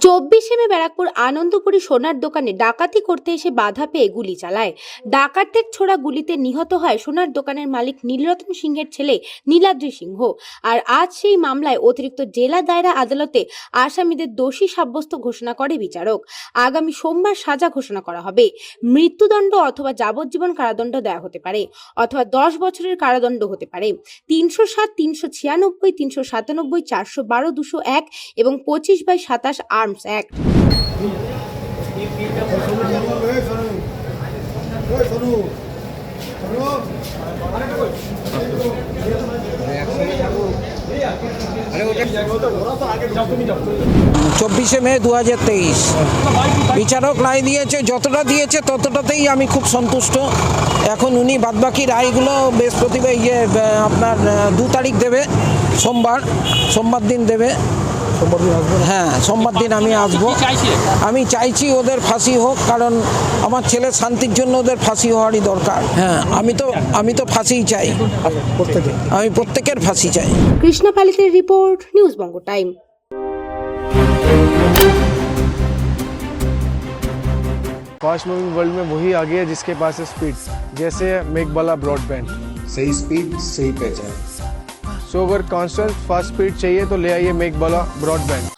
চব্বিশে মে ব্যারাকপুর আনন্দপুরী সোনার দোকানে ডাকাতি করতে এসে বাধা পেয়ে গুলি চালায়। ডাকাতের ছোড়া গুলিতে নিহত হয় সোনার দোকানের মালিক নীলরতন সিংহের ছেলে নীলাদ্রি সিংহ। আর আজ সেই মামলায় অতিরিক্ত জেলা দায়রা আদালতে আসামিদের দোষী সাব্যস্ত ঘোষণা করে বিচারক। আগামী সোমবার সাজা ঘোষণা করা হবে। মৃত্যুদণ্ড অথবা যাবজ্জীবন কারাদণ্ড দেওয়া হতে পারে অথবা দশ বছরের কারাদণ্ড হতে পারে। তিনশো সাত, তিনশো ছিয়ানব্বই, তিনশো সাতানব্বই, চারশো বারো, দুশো এক এবং পঁচিশ বাই সাতাশ আর্মস অ্যাক্ট চব্বিশে মে দু হাজার তেইশ। বিচারক রায় দিয়েছে, যতটা দিয়েছে ততটাতেই আমি খুব সন্তুষ্ট। এখন উনি বাদবাকি রায়গুলো বৃহস্পতিবার ইয়ে আপনার দু তারিখ দেবে, সোমবার সোমবার দিন দেবে। হ্যাঁ সোমবার দিন আমি আসবো আমি চাইছি ওদের ফাঁসি হোক কারণ আমার ছেলের শান্তির জন্য ওদের ফাঁসি হওয়ারই দরকার হ্যাঁ আমি তো আমি তো ফাঁসিই চাই আমি প্রত্যেকের ফাঁসি চাই Krishna পালিতের report news Banga time fast moving world में वही आ गया जिसके पास है स्पीड जैसे मेघबाला ब्रॉडबैंड सही स्पीड सही पहचान सो अगर कॉन्स्टेंट फास्ट स्पीड चाहिए तो ले आइए make Meghbala broadband